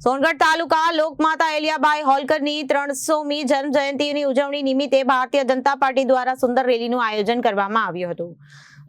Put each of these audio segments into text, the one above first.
સોનગઢ તાલુકા લોકમાતા એલિયાબાઈ હોલકરની ત્રણસોમી જન્મ જયંતિની ઉજવણી નિમિત્તે ભારતીય જનતા પાર્ટી દ્વારા સુંદર રેલીનું આયોજન કરવામાં આવ્યું હતું.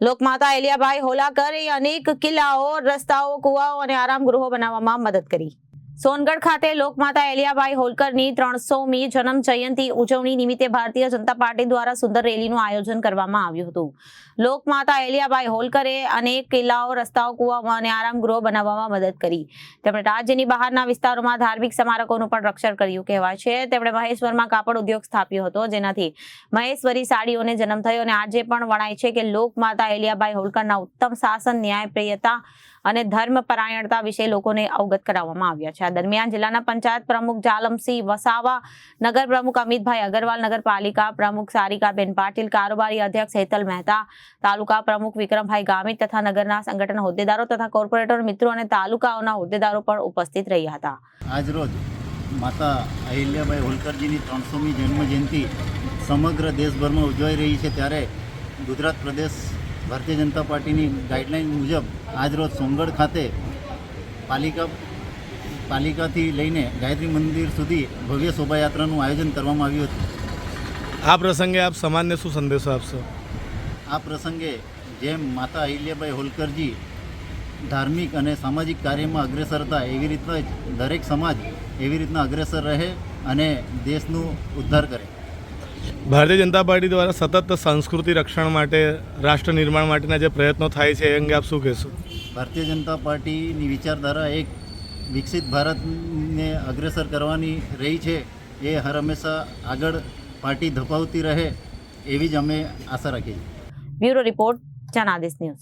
લોકમાતા એલિયાબાઈ હોલાકર અનેક કિલ્લાઓ, રસ્તાઓ, કુવાઓ અને આરામ ગૃહો બનાવવામાં મદદ કરી. સોનગઢ ખાતે લોકમાતા એલિયાબાઈ હોલકરની ત્રણસોમી જન્મ જયંતિ ઉજવણી નિમિત્તે ભારતીય જનતા પાર્ટી દ્વારા સુંદર રેલીનું આયોજન કરવામાં આવ્યું હતું. લોકમાતા એલિયાબાઈ હોલકરે અનેક કિલ્લાઓ, રસ્તાઓ, કુવાઓ અને આરામ ગૃહો બનાવવામાં મદદ કરી. તેમણે રાજ્યની બહારના વિસ્તારોમાં ધાર્મિક સ્મારકોનું પણ રક્ષણ કર્યું કહેવાય છે. તેમણે મહેશ્વરમાં કાપડ ઉદ્યોગ સ્થાપ્યો હતો, જેનાથી મહેશ્વરી સાડીઓને જન્મ થયો અને આજે પણ વણાય છે કે લોકમાતા એલિયાબાઈ હોલકરના ઉત્તમ શાસન, ન્યાયપ્રિયતા અને ધર્મ પરાયણતા વિશે લોકોને અવગત કરાવવામાં આવ્યા છે. આ દરમિયાન જિલ્લાના પંચાયત પ્રમુખ જાલમસિંહ વસાવા, નગર પ્રમુખ અમિતભાઈ અગરવાલ, નગરપાલિકા પ્રમુખ સારિકાબેન પાટીલ, કારોબારી અધ્યક્ષ હેતલ મહેતા, તાલુકા પ્રમુખ વિક્રમભાઈ ગામિત તથા નગરના સંગઠન હોદ્દેદારો તથા કોર્પોરેટર મિત્રો અને તાલુકાઓના હોદ્દેદારો પણ ઉપસ્થિત રહ્યા હતા. આજરોજ માતા અહિલ્યાબાઈ હોલકરજીની ત્રણસોમી જન્મજયંતિ સમગ્ર દેશભરમાં ઉજવાઈ રહી છે. ત્યારે ગુજરાત પ્રદેશ ભારતીય જનતા પાર્ટીની ગાઈડલાઈન મુજબ આજરોજ સોનગઢ ખાતે પાલિકા પાલિકાથી લઈને ગાયત્રી મંદિર સુધી ભવ્ય શોભાયાત્રાનું આયોજન કરવામાં આવ્યું હતું. આ પ્રસંગે આપ સમાજને શું સંદેશો આપશો? આ પ્રસંગે જેમ માતા અહિલ્યાબાઈ હોલકરજી ધાર્મિક અને સામાજિક કાર્યમાં અગ્રેસર હતા એવી રીતના જ દરેક સમાજ એવી રીતના અગ્રેસર રહે અને દેશનું ઉદ્ધાર કરે. ભારતીય જનતા પાર્ટી દ્વારા સતત સંસ્કૃતિ રક્ષણ માટે રાષ્ટ્ર નિર્માણ માટેના જે પ્રયત્નો થાય છે એ અંગે આપ શું કહેશો? ભારતીય જનતા પાર્ટીની વિચારધારા એક વિકસિત ભારતને અગ્રેસર કરવાની રહી છે. એ હર હંમેશા આગળ પાર્ટી ધપાવતી રહે એવી જ અમે આશા રાખીએ છીએ. Bureau report Janadesh news.